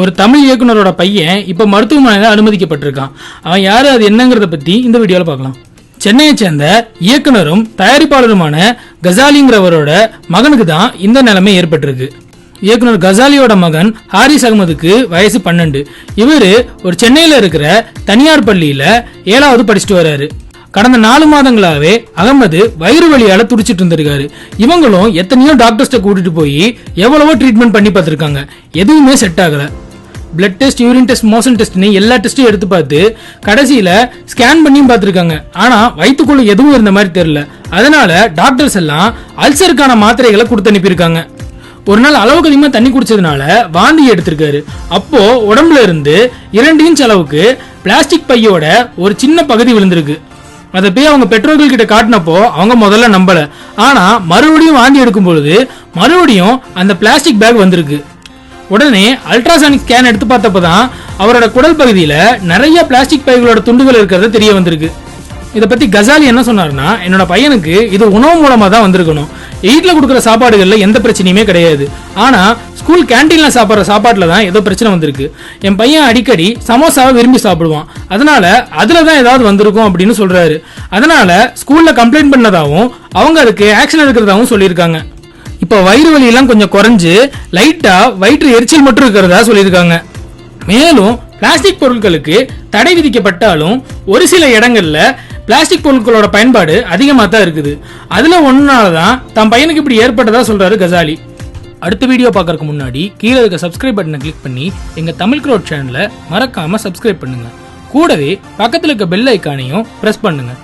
ஒரு தமிழ் இயக்குனரோட பையன் இப்ப மருத்துவமனையில அனுமதிக்கப்பட்டிருக்கான். அவன் யாரு அது என்னங்கறத பத்தி இந்த வீடியோல பார்க்கலாம். சென்னையை சேர்ந்த இயக்குனரும் தயாரிப்பாளருமான கசாலிங்கிறவரோட மகனுக்கு தான் இந்த நிலைமை ஏற்பட்டிருக்கு. இயக்குனர் கசாலியோட மகன் ஹாரிஸ் அகமதுக்கு வயசு பன்னெண்டு. இவரு ஒரு சென்னையில இருக்கிற தனியார் பள்ளியில ஏழாவது படிச்சுட்டு வர்றாரு கடந்த நாலு மாதங்களாவே அகமது வயிறு வழியால துடிச்சிட்டு இருந்திருக்காரு. இவங்களும் எத்தனையோ டாக்டர்ஸ்ட கூட்டிட்டு போய் எவ்வளவோ ட்ரீட்மெண்ட் பண்ணி பார்த்திருக்காங்க. எதுவுமே செட் ஆகலை. Blood test urine test motion டெஸ்ட்னு எல்லா டெஸ்ட்டும் எடுத்து பார்த்து கடைசியில் ஸ்கேன் பண்ணியும் பார்த்துருக்காங்க. ஆனால் வயிற்றுக்குள்ள எதுவும் இருந்த மாதிரி தெரியல. அதனால டாக்டர்ஸ் எல்லாம் அல்சருக்கான மாத்திரைகளை கொடுத்து அனுப்பியிருக்காங்க. ஒரு நாள் அளவுக்கு அதிகமாக தண்ணி குடிச்சதுனால வாந்தி எடுத்திருக்காரு. அப்போ உடம்புல இருந்து இரண்டு இன்ச் அளவுக்கு பிளாஸ்டிக் பையோட ஒரு சின்ன பகுதி விழுந்திருக்கு. அதை போய் அவங்க பெற்றோர்கள் கிட்ட காட்டினப்போ அவங்க முதல்ல நம்பல. ஆனா மறுபடியும் வாந்தி எடுக்கும் பொழுது மறுபடியும் அந்த பிளாஸ்டிக் பேக் வந்திருக்கு. உடனே அல்ட்ராசானிக் ஸ்கேன் எடுத்து பார்த்தப்ப தான் அவரோட குடல் பகுதியில் நிறைய பிளாஸ்டிக் பைகளோட துண்டுகள் இருக்கிறது தெரிய வந்திருக்கு. இதை பத்தி கசாலி என்ன சொன்னாருன்னா என்னோட பையனுக்கு இது உணவு மூலமா தான் வந்திருக்கணும். வீட்டில் கொடுக்குற சாப்பாடுகளில் எந்த பிரச்சனையுமே கிடையாது. ஆனால் ஸ்கூல் கேன்டீனில் சாப்பிட்ற சாப்பாட்டில் தான் ஏதோ பிரச்சனை வந்திருக்கு. என் பையன் அடிக்கடி சமோசாவை விரும்பி சாப்பிடுவான். அதனால அதில் தான் ஏதாவது வந்திருக்கும் அப்படின்னு சொல்கிறாரு அதனால ஸ்கூலில் கம்ப்ளைண்ட் பண்ணதாகவும் அவங்க அதுக்கு ஆக்ஷன் எடுக்கிறதாகவும் சொல்லியிருக்காங்க. இப்போ வயிறு வலி எல்லாம் கொஞ்சம் குறைஞ்சு லைட்டா வயிற்று எரிச்சல் மட்டும் இருக்கிறதா சொல்லியிருக்காங்க. மேலும் பிளாஸ்டிக் பொருட்களுக்கு தடை விதிக்கப்பட்டாலும் ஒரு சில இடங்கள்ல பிளாஸ்டிக் பொருட்களோட பயன்பாடு அதிகமாக தான் இருக்குது. அதுல ஒன்னால தான் தன் பையனுக்கு இப்படி ஏற்பட்டதா சொல்றாரு கசாலி. அடுத்த வீடியோ பார்க்கறதுக்கு முன்னாடி கீழே இருக்க சப்ஸ்கிரைப் பட்டனை கிளிக் பண்ணி எங்க தமிழ் க்ரோட் சேனலை மறக்காம சப்ஸ்கிரைப் பண்ணுங்க. கூடவே பக்கத்தில் இருக்க பெல் ஐக்கானையும் பிரஸ் பண்ணுங்க.